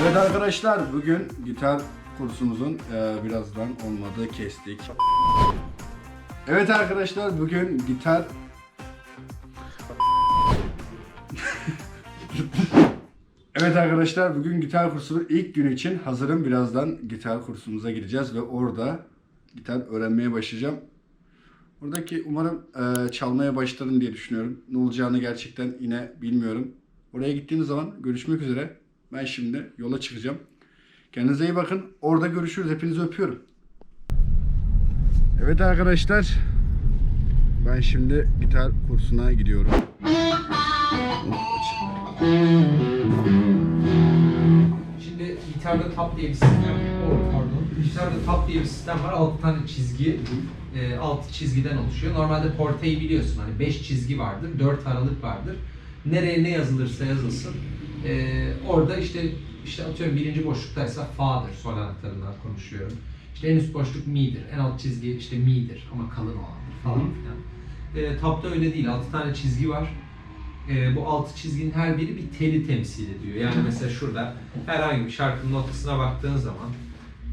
Evet arkadaşlar bugün gitar kursumuzun e, birazdan olmadı kestik. Evet arkadaşlar bugün gitar Evet arkadaşlar bugün gitar kursunun ilk günü için hazırım. Birazdan gitar kursumuza gideceğiz ve orada gitar öğrenmeye başlayacağım. Oradaki umarım e, çalmaya başlarım diye düşünüyorum. Ne olacağını gerçekten yine bilmiyorum. Oraya gittiğimiz zaman görüşmek üzere. Ben şimdi yola çıkacağım. Kendinize iyi bakın. Orada görüşürüz. Hepinizi öpüyorum. Evet arkadaşlar. Ben şimdi gitar kursuna gidiyorum. Şimdi gitarda tap diye bir sistem oh, pardon. Gitarda tap diye bir sistem var. 6 tane çizgi. E, 6 çizgiden oluşuyor. Normalde porteyi biliyorsun. Hani 5 çizgi vardır. 4 aralık vardır. Nereye ne yazılırsa yazılsın. E, orada işte işte atıyorum birinci boşluktaysa fa'dır. Sol anahtarından konuşuyorum. İşte en üst boşluk mi'dir. En alt çizgi işte mi'dir ama kalın olandır falan filan. E, tapta öyle değil. 6 tane çizgi var. E, bu altı çizginin her biri bir teli temsil ediyor. Yani mesela şurada herhangi bir şarkının notasına baktığın zaman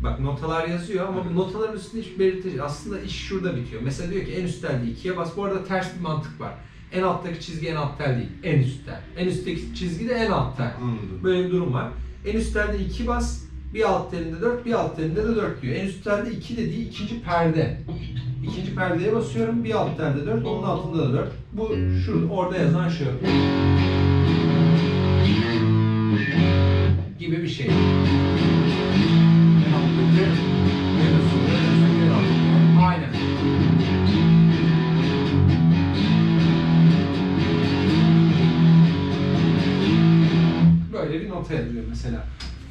bak notalar yazıyor ama bu notaların üstünde hiç belirtici. Aslında iş şurada bitiyor. Mesela diyor ki en üst tel değil, ikiye bas. Bu arada ters bir mantık var. En alttaki çizgi en alt tel değil, en üst tel. En üstteki çizgi de en alt tel. Anladım. Böyle bir durum var. En üst telde 2 bas, bir alt telinde 4, bir alt telinde de 4 diyor. En üst telde 2 dediği ikinci perde. İkinci perdeye basıyorum, bir alt telde 4, onun altında da 4. Bu şu, orada yazan şu. Gibi bir şey. En alttaki en üstteki en. Böyle bir nota yazıyor mesela.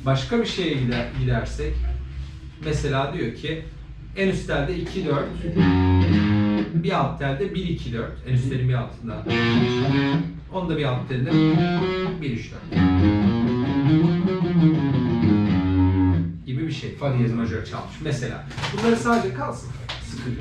Başka bir şeye gider, gidersek mesela diyor ki en üst telde 2 4 bir alt telde 1 2 4 en üst telin bir altında. Onda bir alt telde 1 3 4 gibi bir şey. Fa diyez majör çalmış. Mesela bunları sadece kalsın. Sıkıcı.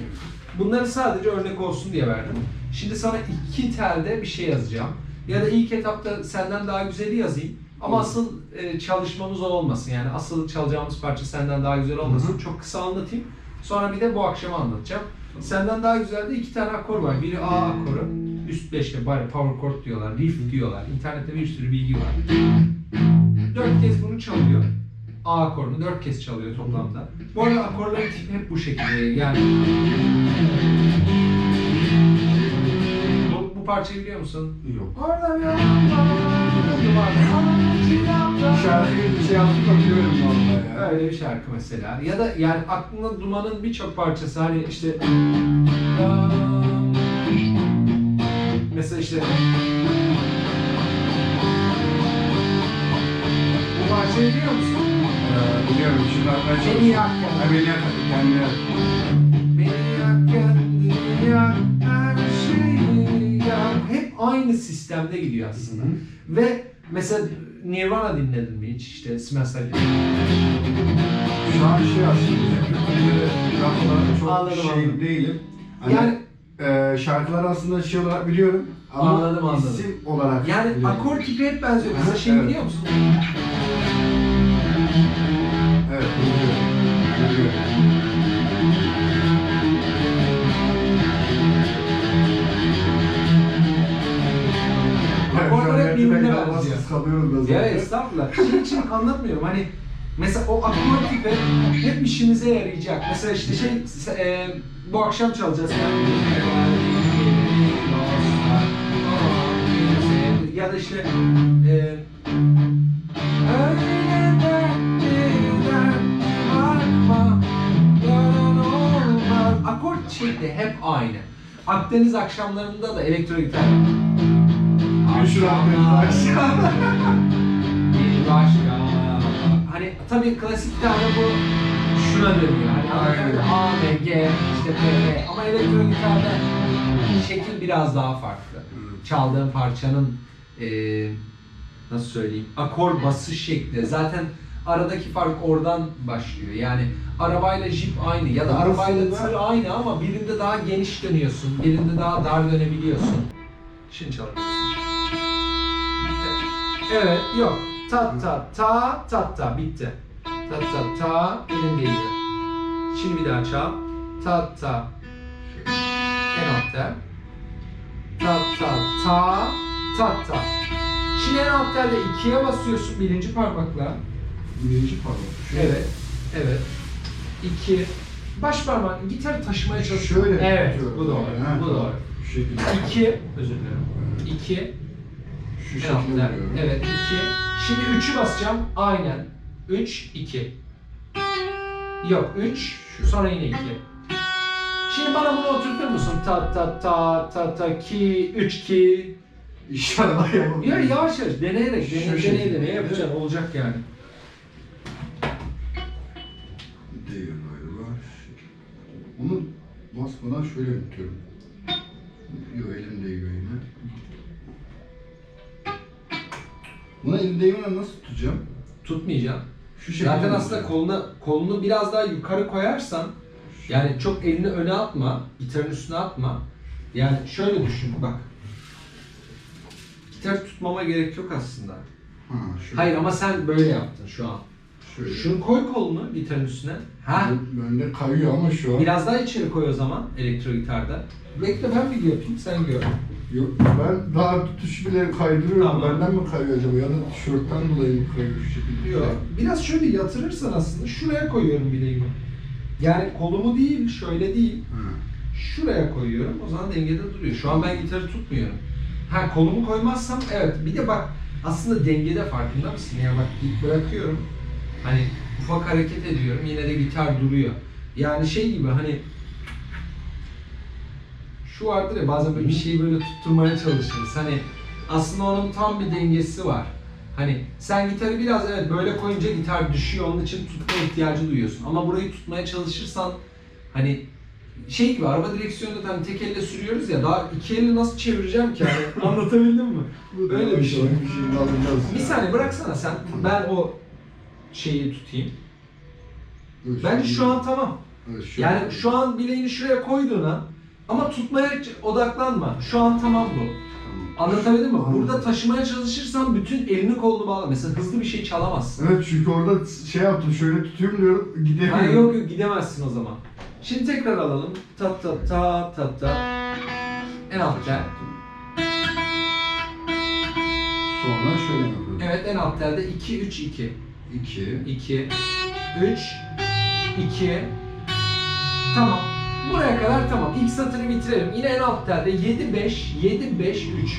Bunları sadece örnek olsun diye verdim. Şimdi sana iki telde bir şey yazacağım. Ya da ilk etapta senden daha güzeli yazayım. Ama asıl e, çalışmamız o olmasın. Yani asıl çalacağımız parça senden daha güzel olmasın. Hı hı. Çok kısa anlatayım. Sonra bir de bu akşam anlatacağım. Senden daha güzel de iki tane akor var. Biri A akoru. Üst beşte bari power chord diyorlar, riff diyorlar. İnternette bir sürü bilgi var. Dört kez bunu çalıyor. A akorunu dört kez çalıyor toplamda. Bu arada akorların tipi hep bu şekilde. Yani bu, bu parçayı biliyor musun? Yok. Orada bir Şarkıyı bir şey yaptık Öyle bir şarkı mesela. Ya da yani aklında Duman'ın birçok parçası hani işte mesela işte bu parçayı biliyor musun? Ee, biliyorum şimdi ben çok... Beni yak Ha, beni yak kendine. Beni yak kendini yak her şeyi yak. Hep aynı sistemde gidiyor aslında. Hı hı. Ve mesela Nirvana dinledin mi hiç? İşte Smash Şu an şey aslında kültürleri laflara çok Anladım, şey anladım. değilim. Hani, Yani e, şarkıları aslında şey olarak biliyorum ama Anladım, anladım. isim olarak Yani biliyorum. akor tipi hep benziyor. Mesela şey Evet. biliyor musun? Kalıyoruz da Ya zaten. estağfurullah. Şey için anlatmıyorum. Hani mesela o akor tipi hep işimize yarayacak. Mesela işte şey e, bu akşam çalacağız. Ya da işte e, Öyle dertliden bakma, yaran olmaz. Akor şekli hep aynı. Akdeniz akşamlarında da elektro gitar. Meşhur Akdeniz akşamı. Bir başka. Hani tabii klasik gitarda bu şuna dönüyor. Hani Aynen. A, B, G, işte P, R. Ama elektro gitarda şekil biraz daha farklı. Çaldığın parçanın e, nasıl söyleyeyim akor basış şekli. Zaten aradaki fark oradan başlıyor. Yani arabayla jip aynı ya da arabayla tır aynı ama birinde daha geniş dönüyorsun, birinde daha dar dönebiliyorsun. Şimdi çalabilirsin. Evet, yok. Ta ta ta ta ta bitti. Ta ta ta elindeydi. Şimdi bir daha çal. Ta ta en altta. Ta ta ta ta ta. Şimdi en altta da ikiye basıyorsun birinci parmakla. Birinci parmak. Şöyle. Evet. Evet. İki. Baş parmağın gitarı taşımaya çalışıyor. Şöyle Evet. Bu doğru. Bu tamam. doğru. Şu şekilde. İki. Özür dilerim. İki. Şu şekilde vuruyorum. Evet. iki. Şimdi üçü basacağım. Aynen. Üç, iki. Yok. Üç. Sonra yine iki. Şimdi bana bunu oturtur musun? Ta ta ta ta ta ki, üç ki. İnşallah yapabilirim. Ya yavaş yavaş deneyerek, Şu deneye deneye şekilde. deneye yapacaksın. Olacak yani. Değiyor galiba. Onu basmadan şöyle tutuyorum. Yok elim değiyor yine. Buna elim değmeden nasıl tutacağım? Tutmayacağım. Şu şekilde Zaten mi aslında tutacağım? kolunu, kolunu biraz daha yukarı koyarsan yani çok elini öne atma, gitarın üstüne atma. Yani şöyle düşün bak. Gitar tutmama gerek yok aslında. Ha, şöyle. Hayır ama sen böyle yaptın şu an. Şöyle. Şunu koy kolunu gitarın üstüne. Ha? Bende kayıyor ama şu an. Biraz daha içeri koy o zaman elektro gitarda. Bekle ben video yapayım sen gör. Yok, ben daha tutuşu bile kaydırıyorum. Tamam. Benden mi kayıyor acaba? Ya da tişörtten dolayı mı kayıyor şu şekilde? Yok. Biraz şöyle yatırırsan aslında şuraya koyuyorum bileğimi. Yani kolumu değil, şöyle değil. Ha. Şuraya koyuyorum. O zaman dengede duruyor. Şu an ben gitarı tutmuyorum. Ha kolumu koymazsam evet. Bir de bak aslında dengede farkında mısın? Ya bak git bırakıyorum. Hani ufak hareket ediyorum. Yine de gitar duruyor. Yani şey gibi hani şu vardır ya bazen böyle bir şeyi böyle tutturmaya çalışırız. Hani aslında onun tam bir dengesi var. Hani sen gitarı biraz evet böyle koyunca gitar düşüyor onun için tutma ihtiyacı duyuyorsun. Ama burayı tutmaya çalışırsan hani şey gibi araba direksiyonunda hani tek elle sürüyoruz ya daha iki elle nasıl çevireceğim ki hani anlatabildim mi? Öyle bir şey. Bir şey. Bir saniye bıraksana sen ben o şeyi tutayım. Bence şu an tamam. Yani an- şu an bileğini şuraya koyduğuna ama tutmaya odaklanma. Şu an tamam bu. Anlatabildim mi? Anladım. Burada taşımaya çalışırsan bütün elini kolunu bağla. Mesela hızlı bir şey çalamazsın. Evet çünkü orada şey yaptım şöyle tutuyorum diyorum gidemiyorum. Ha, yok yok gidemezsin o zaman. Şimdi tekrar alalım. Ta ta ta ta ta. En altta. Sonra şöyle yapıyorum. Evet en alt telde 2 3 2. 2. 2 3 2 Tamam. Buraya kadar tamam. İlk satırı bitirelim. Yine en alt telde 7 5 7 5 3.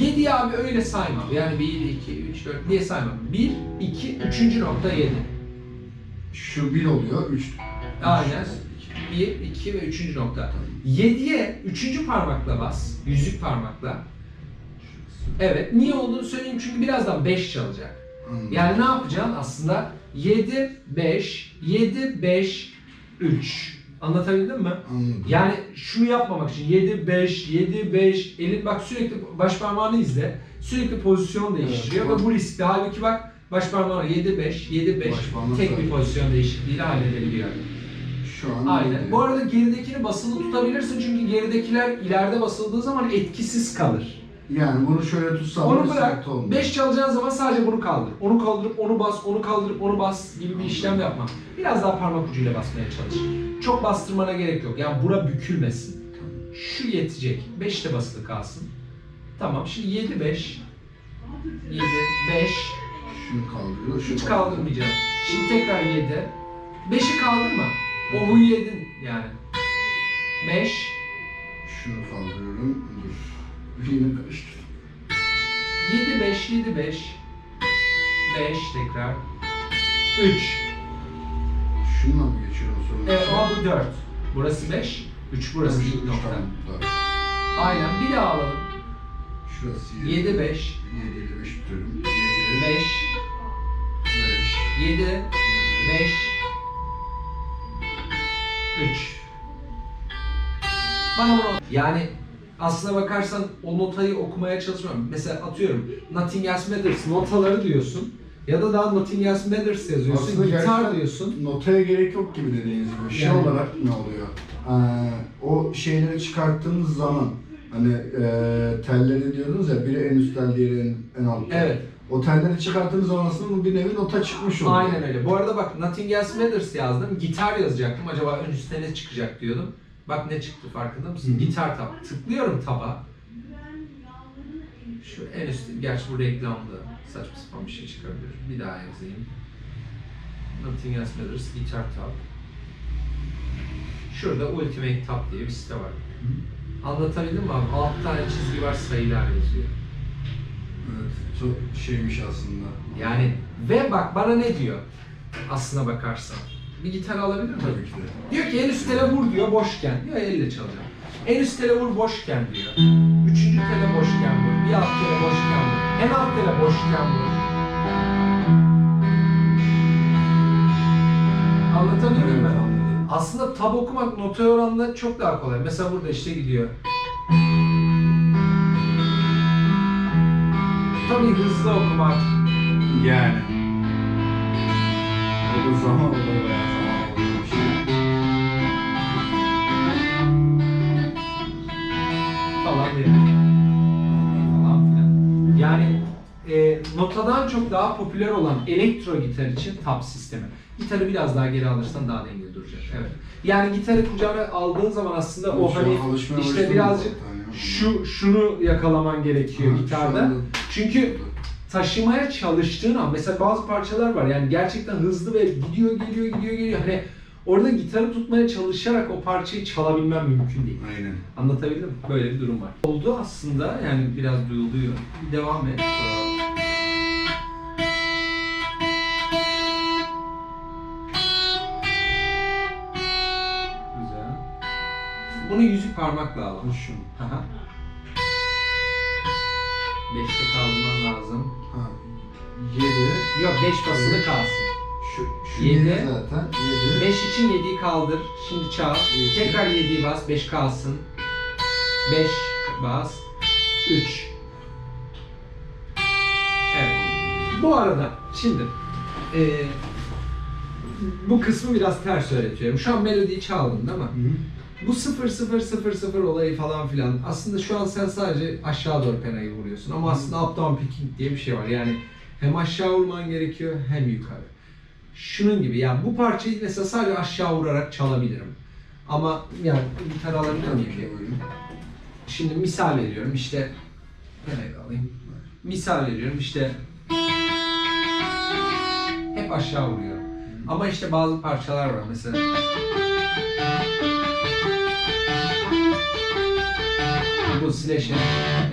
7'yi abi öyle saymam. Yani 1 2 3 4 diye saymam. 1 2 3. nokta 7. Şu 1 oluyor. 3. Aynen. 1 2 ve 3. nokta. 7'ye 3. parmakla bas. Yüzük parmakla. Evet. Niye olduğunu söyleyeyim çünkü birazdan 5 çalacak. Yani ne yapacaksın aslında? 7 5 7 5 3. Anlatabildim mi? Anladım. Yani şunu yapmamak için 7 5 7 5 elin bak sürekli baş parmağını izle. Sürekli pozisyon değiştiriyor Evet, ve bu riskli. Halbuki bak baş parmağına 7 5 7 5 Baş parmak tek bir pozisyon değişikliğiyle halledebiliyor. Şu an Aynen. Bu arada geridekini basılı tutabilirsin çünkü geridekiler ileride basıldığı zaman etkisiz kalır. Yani bunu şöyle tutsam Onu bırak. olmuyor. 5 çalacağın zaman sadece bunu kaldır. Onu kaldırıp onu bas, onu kaldırıp onu bas gibi bir işlem yapma. Biraz daha parmak ucuyla basmaya çalış. Çok bastırmana gerek yok. Yani bura bükülmesin. Şu yetecek. 5 de basılı kalsın. Tamam. Şimdi 7 5 7 5 Şunu kaldırıyor. Şunu hiç kaldırmayacağım. Şimdi tekrar 7 5'i kaldırma. O huyu yedin yani. 5 Şunu kaldırıyorum. Dur. Yine karıştırdım. 7 5 7 5 5 tekrar 3 Şununla mı geçiyorum sonra? Evet ama bu 4. Burası 5. 3 burası ilk nokta. Aynen bir daha alalım. Şurası 7 5 7 7 5 tutuyorum. 7 5 5 7 5 3 Bana bunu yani aslına bakarsan o notayı okumaya çalışmam. Mesela atıyorum Nothing Else Matters notaları diyorsun. Ya da daha Nothing Else Matters yazıyorsun. Aslında gitar gerçekten diyorsun. Notaya gerek yok gibi dediğiniz gibi. Şey Yani- olarak ne oluyor? Ee, o şeyleri çıkarttığınız zaman hani e, telleri diyordunuz ya biri en üst tel diğeri en, en alt tel. Evet. O telleri çıkarttığınız zaman aslında bu bir nevi nota çıkmış oluyor. Aynen öyle. Bu arada bak Nothing Else Matters yazdım. Gitar yazacaktım. Acaba ön üstte ne çıkacak diyordum. Bak ne çıktı farkında mısın? Hı. Gitar tab. Tıklıyorum taba. Şu en üstte, gerçi bu reklamda saçma sapan bir şey çıkabilir. Bir daha yazayım. Nothing Else Matters Gitar Tab. Şurada Ultimate Tab diye bir site var. Anlatabildim mi abi? Alt tane çizgi var, sayılar yazıyor. Evet. Çok şeymiş aslında. Yani ve bak bana ne diyor? Aslına bakarsan. Bir gitar alabilir miyim? Tabii ki de. Diyor ki en üst tele vur diyor boşken. Diyor elle çalacağım. En üst tele vur boşken diyor. Üçüncü tele boşken vur. Bir alt tele boşken vur. En alt tele boşken vur. Mi? anladım. Aslında tab okumak notaya oranla çok daha kolay. Mesela burada işte gidiyor. Tabii hızlı okumak. Yani. O da zaman o da bayağı zaman oluyormuş. falan diye. Falan filan. Yani e, notadan çok daha popüler olan elektro gitar için tab sistemi. Gitarı biraz daha geri alırsan daha dengeli duracak. Evet. Yani gitarı kucağına aldığın zaman aslında o an hani alışmaya işte başladım birazcık zaten ya. şu şunu yakalaman gerekiyor Ha, şu gitarda. anda- Çünkü taşımaya çalıştığın an mesela bazı parçalar var yani gerçekten hızlı ve gidiyor geliyor gidiyor geliyor hani orada gitarı tutmaya çalışarak o parçayı çalabilmem mümkün değil. Aynen. Anlatabildim mi? Böyle bir durum var. Oldu aslında yani biraz duyuluyor. Devam et. Güzel. Bunu yüzük parmakla al. Bu şu. Aha. Beşte kaldırman lazım. Ha. 7. Yok beş basılı kalsın. Şu, şu Yedi. 7 zaten. 7. 5 için 7'yi kaldır. Şimdi çal. Yedi. Tekrar 7'yi bas. 5 kalsın. 5 bas. 3. Evet. Bu arada şimdi eee, bu kısmı biraz ters öğretiyorum. Şu an melodiyi çaldın değil mi? Bu 0 0 0 0 olayı falan filan. Aslında şu an sen sadece aşağı doğru penayı vuruyorsun. Ama aslında up down picking diye bir şey var. Yani hem aşağı vurman gerekiyor hem yukarı. Şunun gibi yani bu parçayı mesela sadece aşağı vurarak çalabilirim. Ama yani gitar alabilir miyim? Şimdi misal veriyorum işte penayı alayım. Misal veriyorum işte hep aşağı vuruyorum. Ama işte bazı parçalar var mesela. Bu Slash'in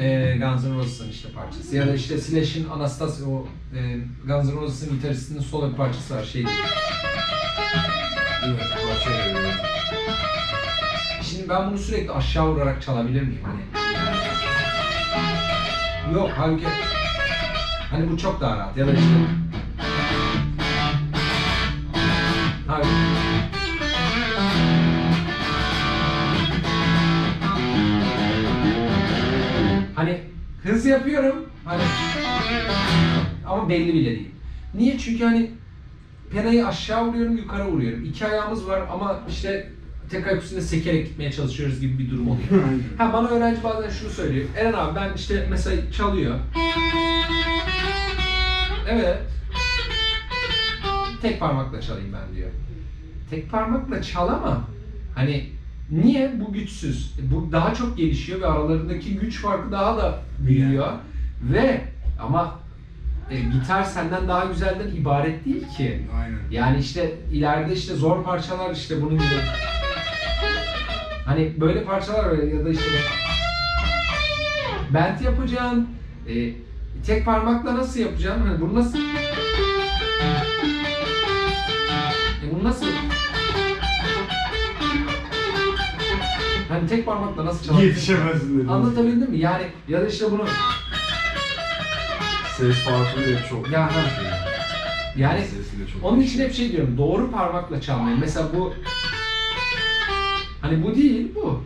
e, Guns N' Roses'ın işte parçası. Ya da işte Slash'in Anastasia, o e, Guns N' Roses'ın gitaristinin solo bir parçası var şey. Evet. Şimdi ben bunu sürekli aşağı vurarak çalabilir miyim? Hani Yok halbuki hani bu çok daha rahat ya da işte Hani hız yapıyorum hani ama belli bile değil. Niye? Çünkü hani penayı aşağı vuruyorum, yukarı vuruyorum. İki ayağımız var ama işte tek ayak üstünde sekerek gitmeye çalışıyoruz gibi bir durum oluyor. Ha bana öğrenci bazen şunu söylüyor. Eren abi ben işte mesela çalıyor. Evet. Tek parmakla çalayım ben diyor. Tek parmakla çal ama hani niye bu güçsüz? Bu daha çok gelişiyor ve aralarındaki güç farkı daha da büyüyor. Ve ama e, gitar senden daha güzelden ibaret değil ki. Aynen. Yani işte ileride işte zor parçalar işte bunun gibi. Hani böyle parçalar var ya da işte bent yapacaksın. e, tek parmakla nasıl yapacaksın? Hani bunu nasıl? E bunu nasıl? Hani tek parmakla nasıl çalacaksın? Yetişemezsin dedim. Anlatabildim mi? Yani ya da işte bunu Ses farkı da çok. Ya, ha. yani çok. Onun için hep şey diyorum, doğru parmakla çalmayın. Mesela bu, hani bu değil, bu.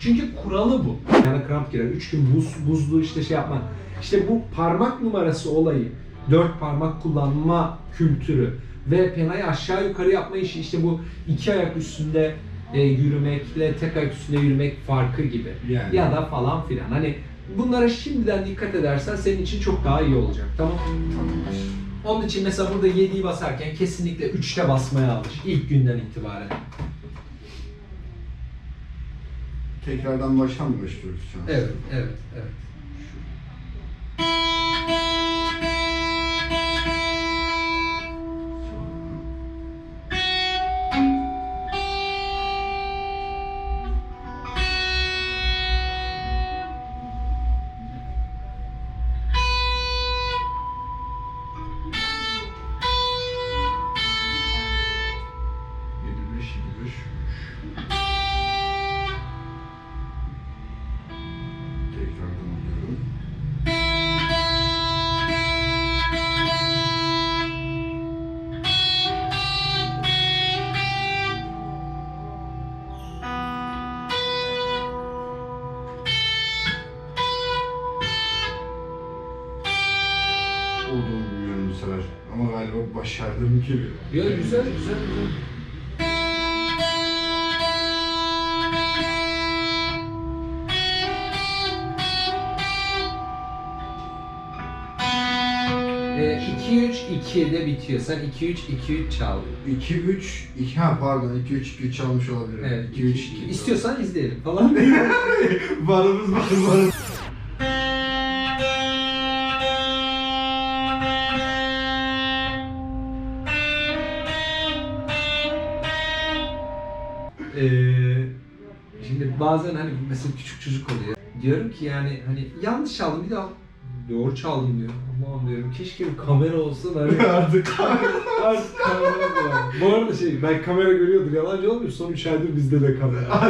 Çünkü kuralı bu. Yani kramp girer. 3 gün buz, buzlu işte şey yapma. İşte bu parmak numarası olayı. 4 parmak kullanma kültürü ve penayı aşağı yukarı yapma işi işte bu iki ayak üstünde e, yürümekle tek ayak üstünde yürümek farkı gibi. Yani. Ya da falan filan. Hani bunlara şimdiden dikkat edersen senin için çok daha iyi olacak. Tamam Tamamdır. onun için mesela burada 7'yi basarken kesinlikle 3'te basmaya alış ilk günden itibaren. Tekrardan baştan mı başlıyoruz şu an? Evet, evet, evet. Ama galiba başardım gibi. Ya güzel, güzel, güzel. Ee, 2-3-2'de bitiyor. Sen 2-3-2-3 çal. 2 3 2 ha pardon 2 3 2 3 çalmış olabilirim. Evet, 2 3 2. İstiyorsan izleyelim falan. varımız var varımız. Bazen hani mesela küçük çocuk oluyor. Diyorum ki yani hani yanlış çaldım bir daha doğru çaldım diyor. Aman diyorum keşke bir kamera olsa da hani Artık Artık kamera var. Bu arada şey ben kamera görüyordur yalancı olmuyor. Son 3 aydır bizde de kamera.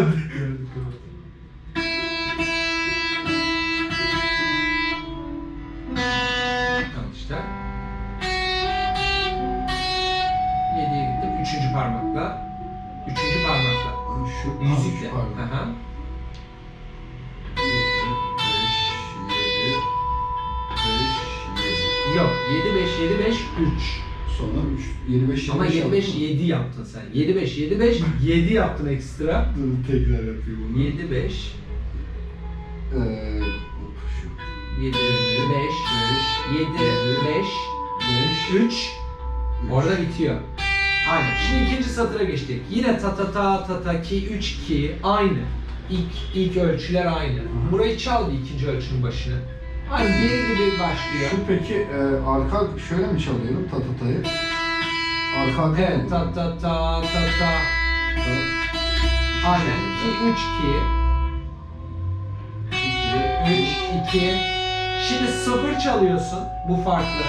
3 7 5 7 Ama 7 5 7 yaptın sen. 7 5 7 5 7 yaptın ekstra. Dur tekrar yapayım bunu. 7 5 Eee hop, şu 7 5 5 7 5 5 3 Orada bitiyor. Aynen. Şimdi ikinci satıra geçtik. Yine ta ta ta ta ta ki 3 ki aynı. İlk ilk ölçüler aynı. Burayı çal bir ikinci ölçünün başını. Aynı diğeri gibi başlıyor. Şu peki e, arka şöyle mi çalıyorum tatatayı? Arka arka Evet mı? ta ta ta ta ta. Aynen. 2 3 2 3 2 Şimdi sıfır çalıyorsun. Bu farklı.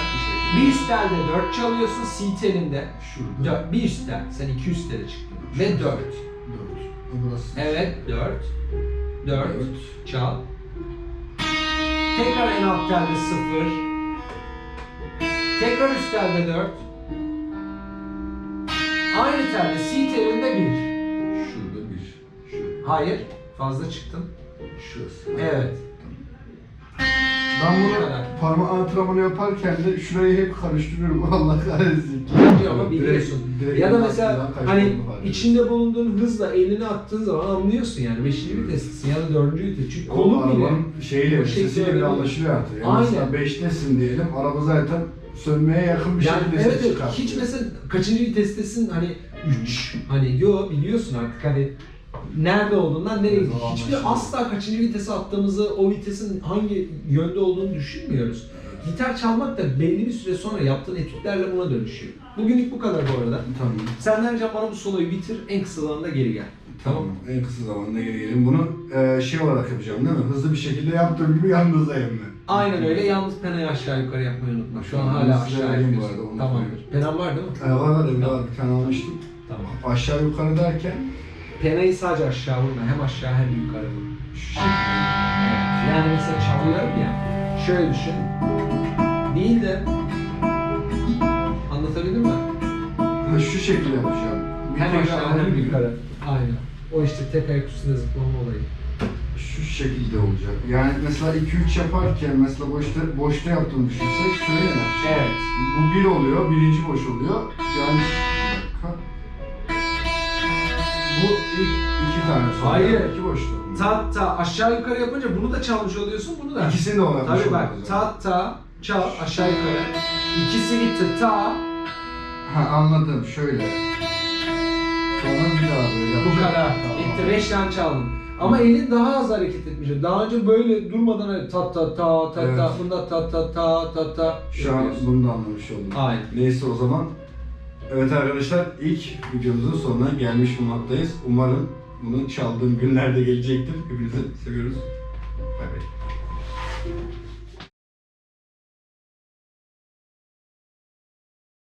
Bir üst telde 4 çalıyorsun C telinde. Şurada. Dört- Bir üst tel. Sen iki üst tele çıktın. Ve 4. 4. Burası. Evet 4. 4. Dört. Çal. Tekrar en alt telde 0. Tekrar üst telde 4. Aynı telde C telinde 1. Şurada bir. Şu. Hayır. Fazla çıktın. Şurası. Evet. Ben Bu bunu kadar. parmak antrenmanı yaparken de şurayı hep karıştırıyorum. Allah kahretsin. Diyor ama biliyorsun. Direkt- ya da mesela hani fark içinde bulunduğun hızla elini attığın zaman anlıyorsun yani. Beşinci viteslisin ya da dördüncü vites. Çünkü ediyorum. kolun bile. arabanın şeyle, o şekilde sesiyle öyle bile anlaşılıyor artık. Yani Aynen. mesela 5'tesin diyelim. Araba zaten sönmeye yakın bir Yani şekilde evet, ses çıkartıyor. hiç mesela kaçıncı vitestesin hani 3 hani yo biliyorsun artık hani nerede olduğundan nereye Evet, Hiçbir anlaşılıyor. asla kaçıncı vitese attığımızı o vitesin hangi yönde olduğunu düşünmüyoruz. Gitar çalmak da belli bir süre sonra yaptığın etütlerle buna dönüşüyor. Bugünlük bu kadar bu arada. Tamam. Senden ricam bana bu soloyu bitir en kısa zamanda geri gel. Tamam. En kısa zamanda geri gelelim. Bunu e, şey olarak yapacağım değil mi? Hızlı bir şekilde yaptığım gibi yalnızdayım ben. Aynen öyle. Yalnız penayı aşağı yukarı yapmayı unutma. Şu an Tamam, hala aşağı onu Tamamdır. Penan var değil mi? E, var var var bir tane almıştım. Tamam. Aşağı yukarı derken Penayı sadece aşağı vurma. Hem aşağı hem yukarı vur. şu şekilde. Evet. Yani mesela çalıyorum ya. Şöyle düşün. Değil de anlatabildim mi? Ha, şu şekilde yapacağım. Hem aşağı hem yukarı. Aynen. O işte tek ayak üstünde zıplama olayı. Şu şekilde olacak. Yani mesela 2-3 yaparken mesela boşta boşta yaptığını düşünsek şöyle mi? Evet. Bu bir oluyor, birinci boş oluyor. Yani bir dakika. Bu ilk iki tane sonra. Hayır. iki boştu. Ta ta aşağı yukarı yapınca bunu da çalmış oluyorsun bunu da. İkisini de ona yapmış Tabii bak oluyoruz. ta ta çal aşağı yukarı. İkisi gitti ta Ha anladım şöyle. Sonra bir daha böyle bu kadar. Bitti 5 tane çaldın. Ama elin daha az hareket etmeyecek. Daha önce böyle durmadan hani ta ta ta ta Evet. ta bunda ta ta ta ta ta. Şu an yapıyorsun. bunu da anlamış oldum. Aynen. Neyse o zaman. Evet arkadaşlar ilk videomuzun sonuna gelmiş bulunmaktayız. Umarım bunun çaldığım günlerde gelecektir. Hepinizi seviyoruz. Bay bay.